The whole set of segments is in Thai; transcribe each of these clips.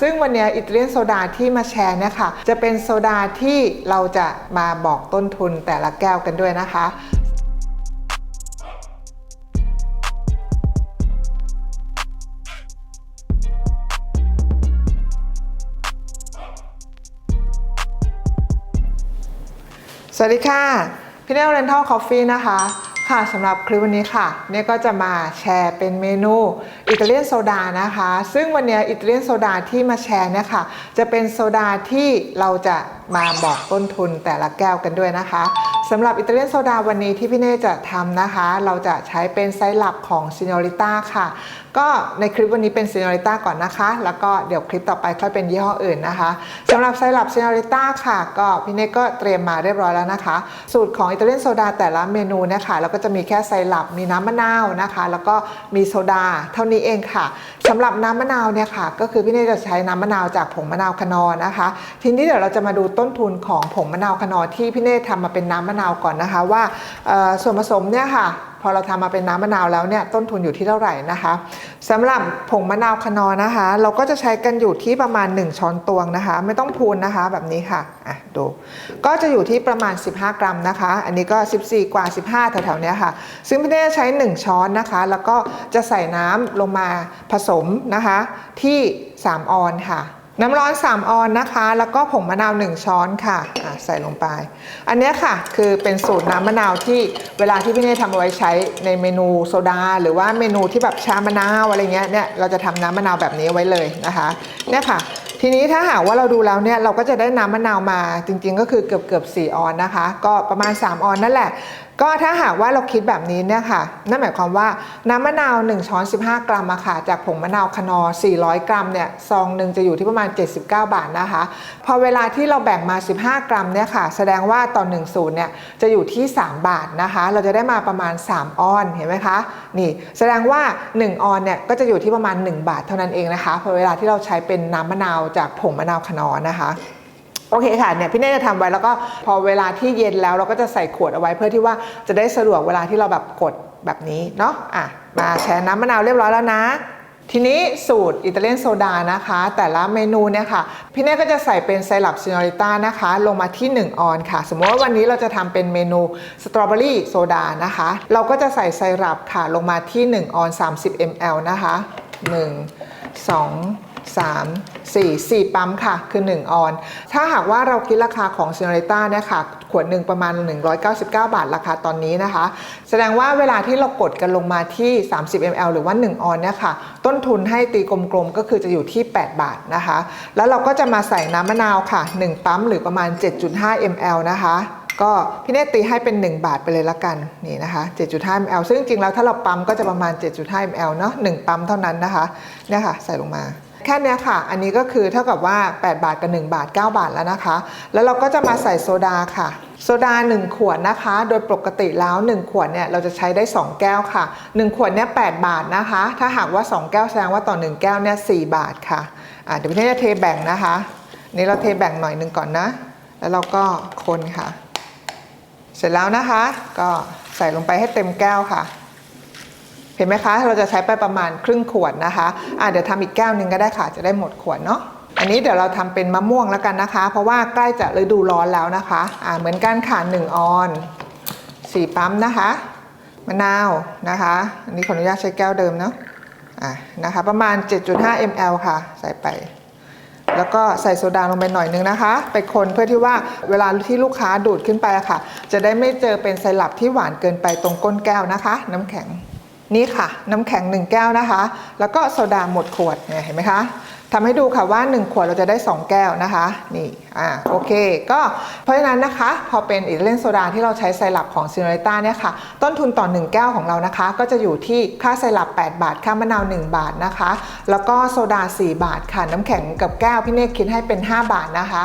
ซึ่งวันนี้อิตาเลียนโซดาที่มาแชร์เนี่ยค่ะ จะเป็นโซดาที่เราจะมาบอกต้นทุนแต่ละแก้วกันด้วยนะคะ สวัสดีค่ะพี่เนลเรนทัลคอฟฟี่นะคะ ค่ะสำหรับคลิปวันนี้ค่ะเนี่ยก็จะมาแชร์เป็นเมนูอิตาเลียนโซดานะคะ ซึ่งวันนี้อิตาเลียนโซดาที่มาแชร์เนี่ยค่ะจะเป็นโซดาที่เราจะมาบอกต้นทุนแต่ละแก้วกันด้วยนะคะสำหรับอิตาเลียนโซดาวันนี้ที่พี่เน่จะทำนะคะ เราจะใช้เป็นไซรัปของซิ n นริต้าค่ะ ก็ในคลิปวันนี้เป็นซิ n นริต้าก่อนนะคะ แล้วก็เดี๋ยวคลิปต่อไปค่อยเป็นยี่ห้ออื่นนะคะสำหรับไซรัปซิ n นริต้าค่ะ ก็พี่เน่ก็เตรียมมาเรียบร้อยแล้วนะคะ สูตรของอิตาเลียนโซดาแต่ละเมนูเนี่ยค่ะเราก็จะมีแค่ไซรัปมีน้ำมะนาวนะคะ แล้วก็มีโซดา เท่านี้เองค่ะสำหรับน้ำมะนาวเนี่ยค่ะ ก็คือพี่เน่จะใช้น้ำมะนาวจากผงมะนาวคนอนะคะ ทีนี้เดี๋ยวเราจะมาดูต้นทุนของผงมะนาวคนอที่พี่เน่ทำมาเป็นน้ำมะนาวก่อนนะคะว่าส่วนผสมเนี่ยค่ะ พอเราทำมาเป็นน้ำมะนาวแล้วเนี่ยต้นทุนอยู่ที่เท่าไหร่นะคะสำหรับผงมะนาวคนอนะคะ เราก็จะใช้กันอยู่ที่ประมาณ 1 ช้อนตวงนะคะ ไม่ต้องพูนนะคะแบบนี้ค่ะอะดูก็จะอยู่ที่ประมาณ 15 กรัมนะคะ อันนี้ก็ 14 กว่า 15แถวๆเนี้ยค่ะ ซึ่งพี่เน่ใช้ 1 ช้อนนะคะ แล้วก็จะใส่น้ำลงมาผสมนะคะที่ 3 ออนค่ะ น้ำร้อน 3 ออนนะคะ แล้วก็ผงมะนาว 1 ช้อนค่ะะใส่ลงไป อันเนี้ยค่ะคือเป็นสูตรน้ำมะนาวที่เวลาที่พี่เน่ทำเอาไว้ใช้ในเมนูโซดา หรือว่าเมนูที่แบบชามะนาวอะไรเงี้ยเนี่ยเราจะทำน้ำมะนาวแบบนี้ไว้เลยนะคะเนี่ยค่ะ ทีนี้ถ้าหากว่าเราดูแล้วเนี่ยเราก็จะได้น้ำมะนาวมาจริง ๆ ก็คือเกือบเกือบๆ4ออนนะคะ ก็ประมาณ 3 ออนนั่นแหละ ก็ถ้าหากว่าเราคิดแบบนี้เนี่ยค่ะนั่นหมายความว่าน้ำมะนาว 1 ช้อน 15 กรัมอะค่ะจากผงมะนาวคนอ 400 กรัมเนี่ยซองหนึ่งจะอยู่ที่ประมาณ 79 บาทนะคะ พอเวลาที่เราแบ่งมา 15 กรัมเนี่ยค่ะ แสดงว่าต่อ1สูตรเนี่ยจะอยู่ที่ 3 บาทนะคะ เราจะได้มาประมาณ 3 ออนเห็นไหมคะนี่แสดงว่า 1 ออนเนี่ยก็จะอยู่ที่ประมาณ 1 บาทเท่านั้นเองนะคะพอเวลาที่เราใช้เป็นน้ำมะนาวจากผงมะนาวคนอนะคะ โอเคค่ะเนี่ยพี่เน่จะทำไว้แล้วก็พอเวลาที่เย็นแล้วเราก็จะใส่ขวดเอาไว้เพื่อที่ว่าจะได้สะดวกเวลาที่เราแบบกดแบบนี้เนาะอะมาแช่น้ำมะนาวเรียบร้อยแล้วนะ ทีนี้สูตรอิตาเลียนโซดานะคะ แต่ละเมนูเนี่ยค่ะ พี่เน่ก็จะใส่เป็นไซรัปซิน r ริต้านะคะ ลงมาที่ 1 ออนค่ะ สมมติว่าวันนี้เราจะทำเป็นเมนูสตรอเบอรี่โซดานะคะ เราก็จะใส่ไซรัปค่ะลงมาที่ 1 ออน 30 ml นะคะ 1 2 3 4 4 ปั๊มค่ะ คือ 1 ออน ถ้าหากว่าเราคิดราคาของซ n น r ริต้าเนี่ยค่ะ ขวดหนึ่งประมาณ 199 บาทราคาตอนนี้นะคะ แสดงว่าเวลาที่เรากดกันลงมาที่ 30 ml หรือว่า 1 ออนเนี่ยค่ะ ต้นทุนให้ตีกลมๆก็คือจะอยู่ที่ 8 บาทนะคะ แล้วเราก็จะมาใส่น้ำมะนาวค่ะ 1 ปั๊มหรือประมาณ 7.5 ml นะคะก็พี่เนตตีให้เป็น 1 บาทไปเลยละกันนี่นะคะ 7.5 ml ซึ่งจริงๆแล้วถ้าเราปั๊มก็จะประมาณ 7.5 ml เนาะ1ปั๊มเท่านั้นนะคะเนี่ยค่ะ ใส่ลงมา แค่นี้ค่ะ อันนี้ก็คือเท่ากับว่า 8 บาทกับ 1 บาท 9 บาทแล้วนะคะ แล้วเราก็จะมาใส่โซดาค่ะ โซดา 1 ขวดนะคะ โดยปกติแล้ว 1 ขวดเนี่ยเราจะใช้ได้ 2 แก้วค่ะ 1 ขวดเนี่ย8บาทนะคะ ถ้าหากว่า 2 แก้วแสดงว่าต่อ 1 แก้วเนี่ย4บาทค่ะอะเดี๋ยวพี่เนตจะเทแบ่งนะคะ นี่เราเทแบ่งหน่อยหนึงก่อนนะ แล้วเราก็คนค่ะ เสร็จแล้วนะคะ ก็ใส่ลงไปให้เต็มแก้วค่ะ เห็นไหมคะ เราจะใช้ไปประมาณครึ่งขวดนะคะอะเดี๋ยวทำอีกแก้วหนึ่งก็ได้ค่ะ จะได้หมดขวดเนาะอันนี้เดี๋ยวเราทำเป็นมะม่วงแล้วกันนะคะ เพราะว่าใกล้จะฤดูร้อนแล้วนะคะอ่าเหมือนกันค่ะหนึ่งออนสี่ปั๊มนะคะมะนาวนะคะ อันนี้ขออนุญาตใช้แก้วเดิมเนาะอะนะคะ ประมาณ 7.5 ml ค่ะ ใส่ไป แล้วก็ใส่โซดาลงไปหน่อยนึงนะคะ ไปคนเพื่อที่ว่าเวลาที่ลูกค้าดูดขึ้นไปอะค่ะ จะได้ไม่เจอเป็นไซรัปที่หวานเกินไปตรงก้นแก้วนะคะ น้ำแข็ง นี่ค่ะ น้ำแข็ง 1 แก้วนะคะ แล้วก็โซดาหมดขวดเนี่ยเห็นไหมคะทำให้ดูค่ะว่า 1 ขวดเราจะได้ 2 แก้วนะคะ นี่อ่าโอเค ก็เพราะฉะนั้นนะคะ พอเป็นอิตาเลียนโซดาที่เราใช้ไซรัปของซิโนเรต้าเนี่ยค่ะ ต้นทุนต่อ 1 แก้วของเรานะคะ ก็จะอยู่ที่ค่าไซรัป8 บาท ค่ามะนาว 1 บาทนะคะ แล้วก็โซดา 4 บาทค่ะ น้ำแข็งกับแก้วพี่เนกคิดให้เป็น 5 บาทนะคะ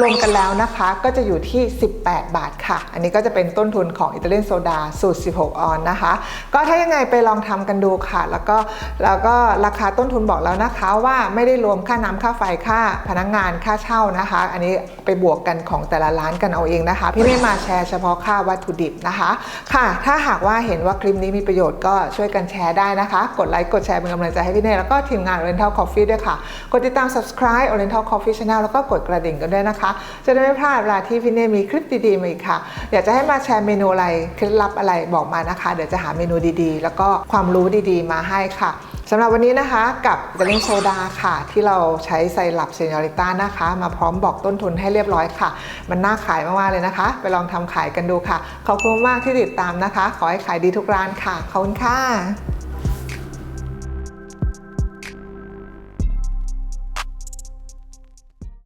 รวมกันแล้วนะคะก็จะอยู่ที่ 18 บาทค่ะ อันนี้ก็จะเป็นต้นทุนของอิตาเลียนโซดาสูตร 16 ออนนะคะ ก็ถ้ายังไงไปลองทำกันดูค่ะ แล้วก็แล้วก็ราคาต้นทุนบอกแล้วนะคะว่าไม่ได้รวมค่าน้ำค่าไฟค่าพนักงานค่าเช่านะคะ อันนี้ไปบวกกันของแต่ละร้านกันเอาเองนะคะ พี่ไม่มาแชร์เฉพาะค่าวัตถุดิบนะคะ ค่ะ ถ้าหากว่าเห็นว่าคลิปนี้มีประโยชน์ก็ช่วยกันแชร์ได้นะคะ กดไลค์กดแชร์เป็นกำลังใจให้พี่เน่แล้วก็ทีมงาน Oriental Coffee ด้วยค่ะ กดติดตาม subscribe Oriental Coffee Channel แล้วก็กดกระดิ่งกันด้วยนะคะจะได้ไม่พลาดเวลาที่พี่เน่มีคลิปดีๆมาอีกค่ะ อยากจะให้มาแชร์เมนูอะไรเคล็ดลับอะไรบอกมานะคะ เดี๋ยวจะหาเมนูดีๆ แล้วก็ความรู้ดีๆ มาให้ค่ะสำหรับวันนี้นะคะกับเดลิงโซดาค่ะ ที่เราใช้ไซรัปเซนยอริต้านะคะ มาพร้อมบอกต้นทุนให้เรียบร้อยค่ะ มันน่าขายมาก ๆ เลยนะคะ ไปลองทำขายกันดูค่ะ ขอบคุณมากที่ติดตามนะคะ ขอให้ขายดีทุกร้านค่ะ ขอบคุณค่ะ